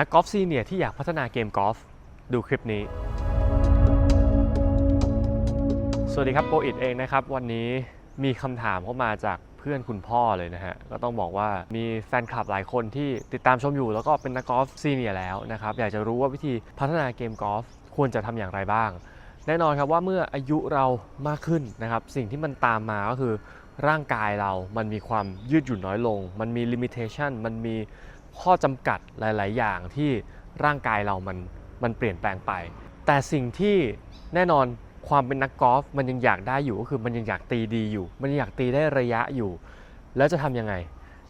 นักกอล์ฟซีเนียร์ที่อยากพัฒนาเกมกอล์ฟดูคลิปนี้ สวัสดีครับโปรอิดเองนะครับ วันนี้มีคำถามเข้ามาจากเพื่อนคุณพ่อเลยนะฮะ ก็ต้องบอกว่ามีแฟนคลับหลายคนที่ติดตามชมอยู่ แล้วก็เป็นนักกอล์ฟซีเนียร์แล้วนะครับ อยากจะรู้ว่าวิธีพัฒนาเกมกอล์ฟควรจะทำอย่างไรบ้าง แน่นอนครับว่าเมื่ออายุเรามากขึ้นนะครับ สิ่งที่มันตามมาก็คือร่างกายเรามันมีความยืดหยุ่นน้อยลง มันมีลิมิเ t ชันมันมี ข้อจำกัดหลาย ๆ อย่างที่ร่างกายเรามันมันเปลี่ยนแปลงไป แต่สิ่งที่แน่นอนความเป็นนักกอล์ฟมันยังอยากได้อยู่ก็คือมันยังอยากตีดีอยู่ มันยังอยากตีได้ระยะอยู่ แล้วจะทำยังไง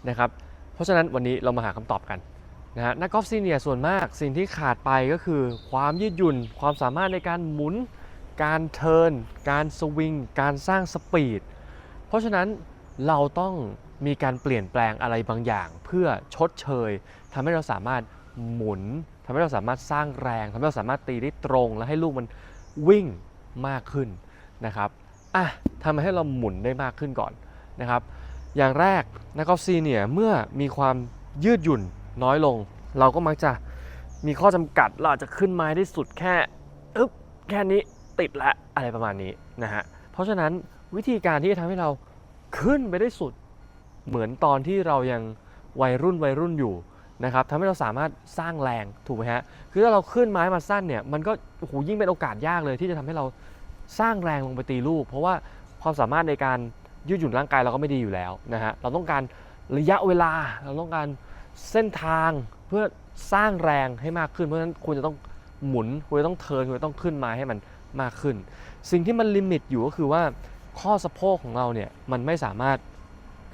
นะครับ เพราะฉะนั้นวันนี้เรามาหาคำตอบกันนะฮะนักกอล์ฟซีเนียร์ส่วนมากสิ่งที่ขาดไปก็คือ ความยืดหยุ่น ความสามารถในการหมุน การเทิร์นการสวิงการสร้างสปีดเพราะฉะนั้นเราต้อง มีการเปลี่ยนแปลงอะไรบางอย่าง เพื่อชดเชยทำให้เราสามารถหมุนทำให้เราสามารถสร้างแรงทำให้เราสามารถตีได้ตรง และให้ลูกมันวิ่งมากขึ้นนะครับอะทำให้เราหมุนได้มากขึ้นก่อนนะครับ อย่างแรกนักกอล์ฟซีเนี่ยเมื่อมีความยืดหยุ่นน้อยลง เราก็มักจะมีข้อจำกัดเราอาจจะขึ้นไม้ได้สุดแค่อึ๊บแค่นี้ติดละอะไรประมาณนี้นะฮะเพราะฉะนั้นวิธีการที่จะทำให้เราขึ้นไปได้สุด เหมือนตอนที่เรายังวัยรุ่นวัยรุ่นอยู่นะครับทำให้เราสามารถสร้างแรงถูกไหมฮะคือถ้าเราขึ้นไม้มาสั้นเนี่ยมันก็โอ้โหยิ่งเป็นโอกาสยากเลย ที่จะทำให้เราสร้างแรงลงไปตีลูก เพราะว่าความสามารถในการยืดหยุ่นร่างกายเราก็ไม่ดีอยู่แล้วนะฮะเราต้องการระยะเวลาเราต้องการเส้นทางเพื่อสร้างแรงให้มากขึ้น เพราะฉะนั้นคุณจะต้องหมุนคุณจะต้องเทิร์นคุณจะต้องขึ้นไม้ให้มันมากขึ้น สิ่งที่มันลิมิตอยู่ก็คือว่าข้อสะโพกของเราเนี่ยมันไม่สามารถ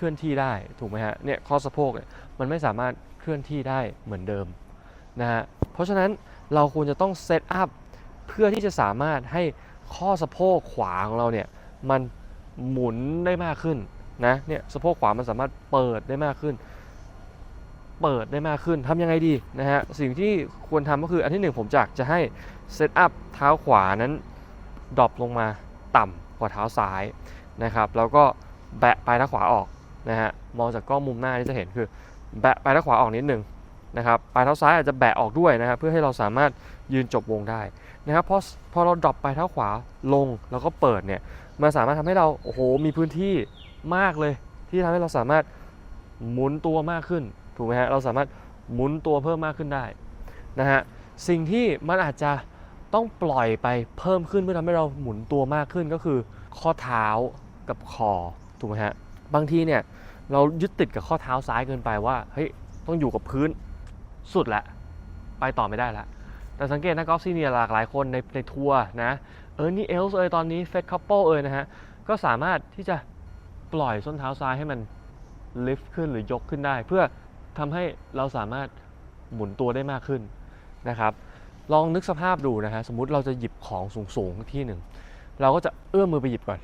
ลื่อนที่ได้ถูกไหมฮะเนี่ยข้อสะโพกเนี่ยมันไม่สามารถเคลื่อนที่ได้เหมือนเดิมนะฮะเพราะฉะนั้นเราควรจะต้องเซตอัพเพื่อที่จะสามารถให้ข้อสะโพกขวาของเราเนี่ยมันหมุนได้มากขึ้นนะเนี่ยสะโพกขวามันสามารถเปิดได้มากขึ้น เปิดได้มากขึ้นทำยังไงดีนะฮะสิ่งที่ควรทำก็คืออันที่หนึ่งผมอยากจะให้เซตอัพเท้าขวานั้นดรอปลงมาต่ำกว่าเท้าซ้ายนะครับแล้วก็แบะปลายเท้าขวาออก นะฮะมองจากกล้องมุมหน้านี่จะเห็นคือแบะปลายเท้าขวาออกนิดนึงนะครับปลายเท้าซ้ายอาจจะแบะออกด้วยนะครับเพื่อให้เราสามารถยืนจบวงได้นะครับพอพอเราดรอปปลายเท้าขวาลงแล้วก็เปิดเนี่ยมันสามารถทำให้เราโอ้โหมีพื้นที่มากเลย ที่ทำให้เราสามารถหมุนตัวมากขึ้นถูกไหมฮะเราสามารถหมุนตัวเพิ่มมากขึ้นได้นะฮะสิ่งที่มันอาจจะต้องปล่อยไปเพิ่มขึ้นเพื่อทำให้เราหมุนตัวมากขึ้นก็คือข้อเท้ากับคอถูกไหมฮะ บางทีเนี่ยเรายึดติดกับข้อเท้าซ้ายเกินไปว่าเฮ้ยต้องอยู่กับพื้นสุดละไปต่อไม่ได้ละแต่สังเกตนะกอล์ฟซีเนียร์หลากหลายคนในในทัวร์นะเออนี่เอลส์เอยตอนนี้เฟดคัพเปิลเอยนะฮะก็สามารถที่จะปล่อยส้นเท้าซ้ายให้มันลิฟต์ขึ้นหรือยกขึ้นได้ เพื่อทำให้เราสามารถหมุนตัวได้มากขึ้นนะครับลองนึกสภาพดูนะฮะสมมติเราจะหยิบของสูงๆที่หนึ่งเราก็จะเอื้อมมือไปหยิบก่อน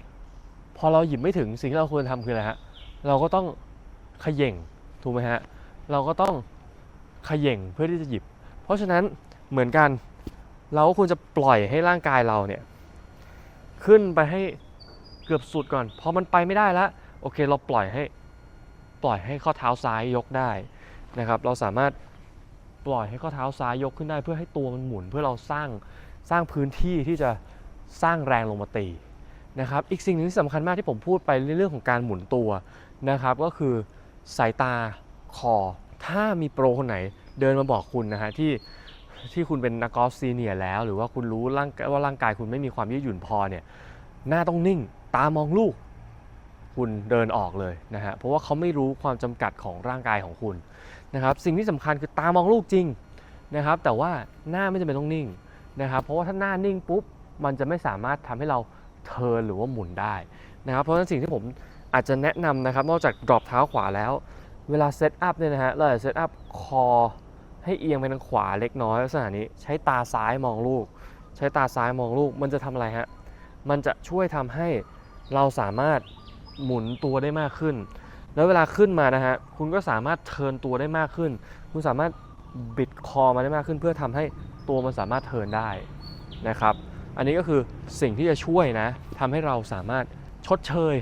พอเราหยิบไม่ถึงสิ่งที่เราควรทำคืออะไรฮะเราก็ต้องขย่งถูกไหมฮะเราก็ต้องขย่งเพื่อที่จะหยิบ เพราะฉะนั้นเหมือนกันเราก็ควรจะปล่อยให้ร่างกายเราเนี่ยขึ้นไปให้เกือบสุดก่อนพอมันไปไม่ได้แล้วโอเคเราปล่อยให้ปล่อยให้ข้อเท้าซ้ายยกได้นะครับเราสามารถปล่อยให้ข้อเท้าซ้ายยกขึ้นได้ เพื่อให้ตัวมันหมุนเพื่อเราสร้างสร้างพื้นที่ที่จะสร้างแรงลงมาตี นะครับอีกสิ่งหนึ่งที่สำคัญมากที่ผมพูดไปในเรื่องของการหมุนตัวนะครับก็คือสายตาคอ ถ้ามีโปรคนไหนเดินมาบอกคุณนะฮะที่ที่คุณเป็นนักกอล์ฟซีเนียร์แล้ว หรือว่าคุณรู้ร่างว่าร่างกายคุณไม่มีความยืดหยุ่นพอเนี่ยหน้าต้องนิ่งตามองลูก คุณเดินออกเลยนะฮะเพราะว่าเขาไม่รู้ความจำกัดของร่างกายของคุณนะครับสิ่งที่สำคัญคือตามองลูกจริงนะครับแต่ว่าหน้าไม่จำเป็นต้องนิ่งนะครับเพราะว่าถ้าหน้านิ่งปุ๊บมันจะไม่สามารถทำให้เรา เทิร์นหรือว่าหมุนได้นะครับ เพราะฉะนั้นสิ่งที่ผมอาจจะแนะนำนะครับ นอกจากดรอปเท้าขวาแล้ว เวลาเซตอัพเนี่ยนะฮะเราจะเซตอัพคอให้เอียงไปทางขวาเล็กน้อยลักษณะนี้ใช้ตาซ้ายมองลูก ใช้ตาซ้ายมองลูก มันจะทำอะไรฮะมันจะช่วยทำให้เราสามารถหมุนตัวได้มากขึ้น แล้วเวลาขึ้นมานะฮะคุณก็สามารถเทินตัวได้มากขึ้น คุณสามารถบิดคอมาได้มากขึ้น เพื่อทำให้ตัวมันสามารถเทินได้นะครับ อันนี้ก็คือสิ่งที่จะช่วยนะทำให้เราสามารถชดเชย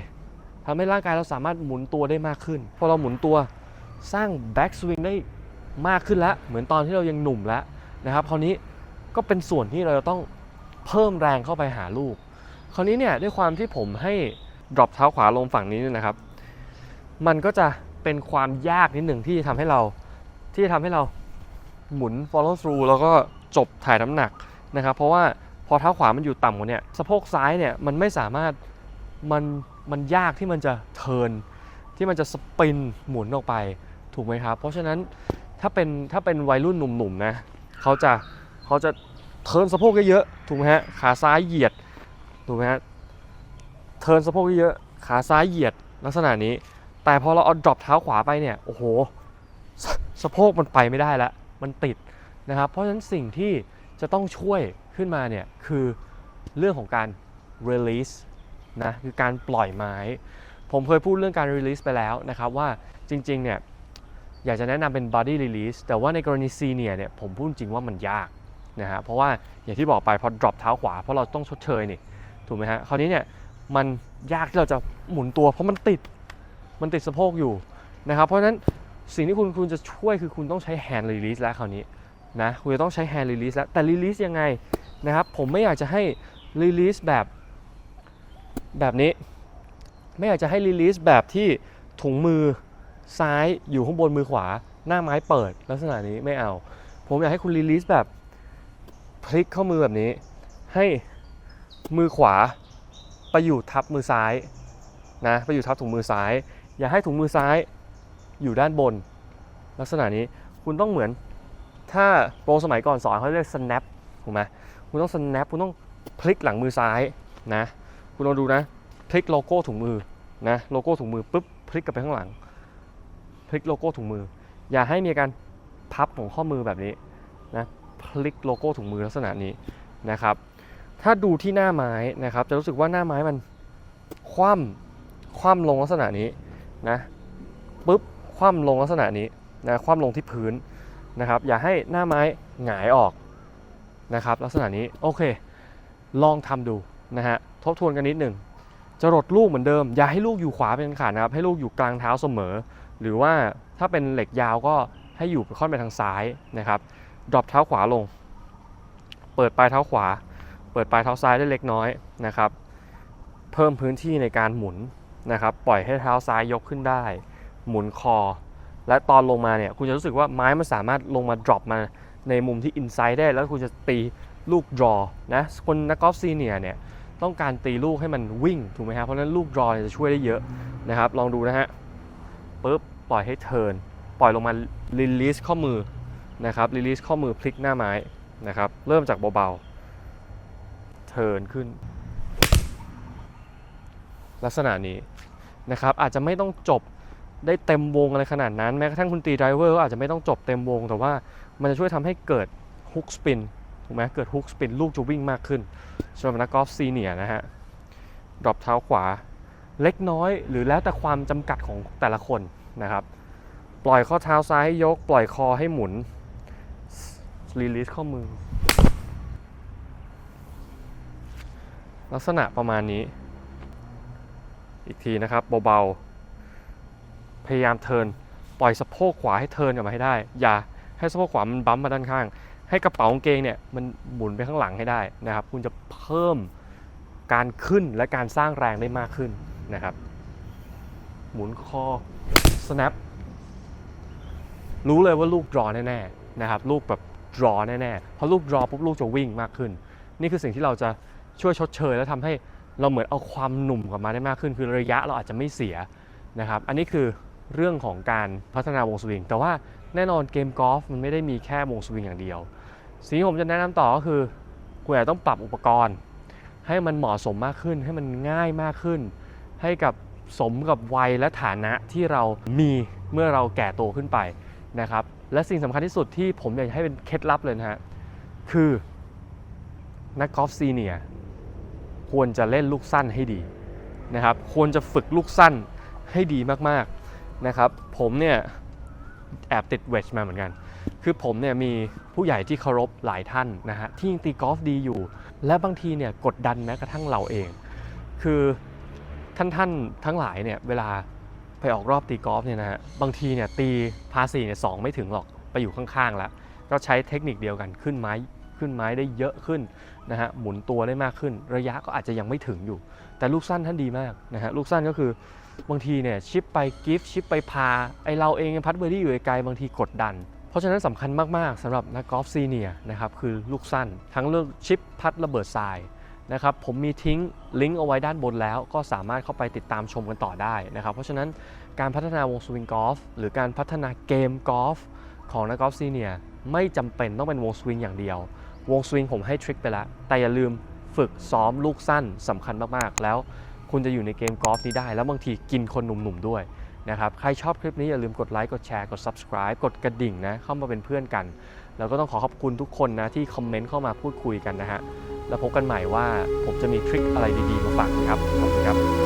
ทำให้ร่างกายเราสามารถหมุนตัวได้มากขึ้น พอเราหมุนตัวสร้างแบ็กสวิงได้มากขึ้นแล้ว เหมือนตอนที่เรายังหนุ่มแล้วนะครับ คราวนี้ก็เป็นส่วนที่เราจะต้องเพิ่มแรงเข้าไปหาลูก คราวนี้เนี่ยด้วยความที่ผมให้ drop เท้าขวาลงฝั่งนี้นะครับ มันก็จะเป็นความยากนิดหนึ่งที่จะทำให้เราที่จะทำให้เราหมุน follow through แล้วก็จบถ่ายน้ำหนักนะครับ เพราะว่า พอเท้าขวามันอยู่ต่ำกว่าเนี่ยสะโพกซ้ายเนี่ยมันไม่สามารถมันมันยากที่มันจะเทินที่มันจะสปินหมุนออกไปถูกไหมครับ เพราะฉะนั้นถ้าเป็นถ้าเป็นวัยรุ่นหนุ่มๆนะเขาจะเขาจะเทินสะโพกเยอะๆถูกไหมฮะขาซ้ายเหยียดถูกไหมฮะเทินสะโพกเยอะๆขาซ้ายเหยียดลักษณะนี้ แต่พอเราเอา drop เท้าขวาไปเนี่ยโอ้โหสสะโพกมันไปไม่ได้ล้วมันติดนะครับ เพราะฉะนั้นสิ่งที่จะต้องช่วย ขึ้นมาเนี่ยคือเรื่องของการ release นะคือการปล่อยไม้ ผมเคยพูดเรื่องการ release ไปแล้วนะครับว่าจริงๆเนี่ยอยากจะแนะนำเป็น body release แต่ว่าในกรณี senior เนี่ยผมพูดจริงว่ามันยากนะฮะเพราะว่าอย่างที่บอกไปพอ drop เท้าขวาเพราะเราต้องชดเชยนี่ถูกไหมฮะคราวนี้เนี่ยมันยากที่เราจะหมุนตัว เพราะมันติดมันติดสะโพกอยู่นะครับเพราะฉะนั้นสิ่งที่คุณคุณจะช่วยคือคุณต้องใช้ hand release แล้วคราวนี้นะคุณจะต้องใช้ hand release แล้วแต่ release ยังไง นะครับ ผมไม่อยากจะให้ release แบบแบบนี้ ไม่อยากจะให้ release แบบที่ถุงมือซ้ายอยู่ข้างบนมือขวา หน้าไม้เปิดลักษณะนี้ไม่เอา ผมอยากให้คุณ release แบบพลิกเข้ามือแบบนี้ ให้มือขวาไปอยู่ทับมือซ้ายนะไปอยู่ทับถุงมือซ้าย อย่าให้ถุงมือซ้ายอยู่ด้านบน ลักษณะนี้คุณต้องเหมือนถ้าโปรสมัยก่อนสอนเขาเรียก snap ถูกไหม คุณต้อง snap คุณต้องพลิกหลังมือซ้ายนะ คุณลองดูนะ พลิกโลโก้ถุงมือนะ โลโก้ถุงมือปุ๊บพลิกกลับไปข้างหลัง พลิกโลโก้ถุงมือ อย่าให้มีการพับของข้อมือแบบนี้นะ พลิกโลโก้ถุงมือลักษณะนี้นะครับ ถ้าดูที่หน้าไม้นะครับ จะรู้สึกว่าหน้าไม้มันคว่ำคว่ำลงลักษณะนี้นะปุ๊บคว่ำลงลักษณะนี้นะคว่ำลงที่พื้นนะครับ อย่าให้หน้าไม้หงายออก นะครับลักษณะนี้โอเค ลองทำดูนะฮะทบทวนกันนิดหนึ่งจะรดลูกเหมือนเดิม อย่าให้ลูกอยู่ขวาเป็นอันขาดนะครับ ให้ลูกอยู่กลางเท้าเสมอ หรือว่าถ้าเป็นเหล็กยาวก็ให้อยู่ค่อนไปทางซ้ายนะครับดรอปเท้าขวาลง เปิดปลายเท้าขวา เปิดปลายเท้าซ้ายได้เล็กน้อยนะครับ เพิ่มพื้นที่ในการหมุนนะครับ ปล่อยให้เท้าซ้ายยกขึ้นได้ หมุนคอ และตอนลงมาเนี่ยคุณจะรู้สึกว่าไม้มันสามารถลงมา drop มา ในมุมที่ inside ได้แล้วคุณจะตีลูก draw นะคนนักกอล์ฟซีเนียเนี่ยต้องการตีลูกให้มันวิ่งถูกไหมครับเพราะฉะนั้นลูก draw เนี่ยจะช่วยได้เยอะนะครับ ลองดูนะฮะปุ๊บปล่อยให้เทิร์นปล่อยลงมา release ข้อมือนะครับ release ข้อมือพลิกหน้าไม้นะครับเริ่มจากเบาๆเทิร์นขึ้น ลักษณะนี้นะครับอาจจะไม่ต้องจบได้เต็มวงอะไรขนาดนั้น แม้กระทั่งคุณตีไดรเวอร์ก็อาจจะไม่ต้องจบเต็มวง แต่ว่า มันจะช่วยทำให้เกิดฮุกสปินถูกไหมเกิดฮุกสปินลูกจะวิ่งมากขึ้นสำหรับนักกอล์ฟซีเนียนะฮะดรอปเท้าขวาเล็กน้อยหรือแล้วแต่ความจำกัดของแต่ละคนนะครับ ปล่อยข้อเท้าซ้ายให้ยก ปล่อยคอให้หมุนรีลิสข้อมือ ลักษณะประมาณนี้ อีกทีนะครับเบาๆ พยายามเทินปล่อยสะโพกขวาให้เทินกลับมาให้ได้ อย่า ให้สะโพกขวามันบัมมาด้านข้าง ให้กระเป๋ากางเกงเนี่ยมันหมุนไปข้างหลังให้ได้นะครับ คุณจะเพิ่มการขึ้นและการสร้างแรงได้มากขึ้นนะครับ หมุนคอ snap รู้เลยว่าลูก draw แน่ๆนะครับ ลูกแบบ draw แน่ๆเพราะลูก draw ปุ๊บลูกจะวิ่งมากขึ้น นี่คือสิ่งที่เราจะช่วยชดเชย และทำให้เราเหมือนเอาความหนุ่มกลับมาได้มากขึ้น คือระยะเราอาจจะไม่เสียนะครับ อันนี้คือเรื่องของการพัฒนาวงสวิงแต่ว่า แน่นอนเกมกอล์ฟมันไม่ได้มีแค่วงสวิงอย่างเดียว สิ่งที่ผมจะแนะนำต่อก็คือคุณอาจต้องปรับอุปกรณ์ ให้มันเหมาะสมมากขึ้น ให้มันง่ายมากขึ้น ให้กับสมกับวัยและฐานะที่เรามีเมื่อเราแก่โตขึ้นไปนะครับ และสิ่งสำคัญที่สุดที่ผมอยากจะให้เป็นเคล็ดลับเลยนะฮะคือนักกอล์ฟซีเนียควรจะเล่นลูกสั้นให้ดีนะครับ ควรจะฝึกลูกสั้นให้ดีมากๆนะครับ ผมเนี่ย แอบติดเวชมาเหมือนกัน คือผมเนี่ยมีผู้ใหญ่ที่เคารพหลายท่านนะฮะที่ยังตีกอล์ฟดีอยู่ และบางทีเนี่ยกดดันแม้กระทั่งเราเอง คือท่านท่านทั้งหลายเนี่ยเวลาไปออกรอบตีกอล์ฟเนี่ยนะฮะบางทีเนี่ยตีพาสีเนี่ยสองไม่ถึงหรอกไปอยู่ข้างๆแล้ว ก็ใช้เทคนิคเดียวกันขึ้นไม้ขึ้นไม้ได้เยอะขึ้นนะฮะหมุนตัวได้มากขึ้น ระยะก็อาจจะยังไม่ถึงอยู่ แต่ลูกสั้นท่านดีมากนะฮะลูกสั้นก็คือ บางทีเนี่ยชิปไปกิฟต์ชิปไปพา ไอเราเองพัดเบอร์ดี้อยู่ไกลบางทีกดดัน เพราะฉะนั้นสำคัญมาก ๆสำหรับนักกอล์ฟซีเนียนะครับคือลูกสั้น ทั้งเรื่องชิปพัดระเบิดทรายนะครับผมมีทิ้งลิงก์เอาไว้ด้านบนแล้ว ก็สามารถเข้าไปติดตามชมกันต่อได้นะครับเพราะฉะนั้นการพัฒนาวงสวิงกอล์ฟหรือการพัฒนาเกมกอล์ฟของนักกอล์ฟซีเนียไม่จำเป็นต้องเป็นวงสวิงอย่างเดียว วงสวิงผมให้ทริคไปแล้ว แต่อย่าลืมฝึกซ้อมลูกสั้นสำคัญมาก ๆ แล้ว คุณจะอยู่ในเกมกอล์ฟนี้ได้ แล้วบางทีกินคนหนุ่มๆด้วยนะครับ ใครชอบคลิปนี้อย่าลืมกดไลค์ กดแชร์ กด subscribe กดกระดิ่งนะ เข้ามาเป็นเพื่อนกัน แล้วก็ต้องขอขอบคุณทุกคนนะ ที่คอมเมนต์เข้ามาพูดคุยกันนะฮะ แล้วพบกันใหม่ว่าผมจะมีทริคอะไรดีๆมาฝากครับ ขอบคุณครับ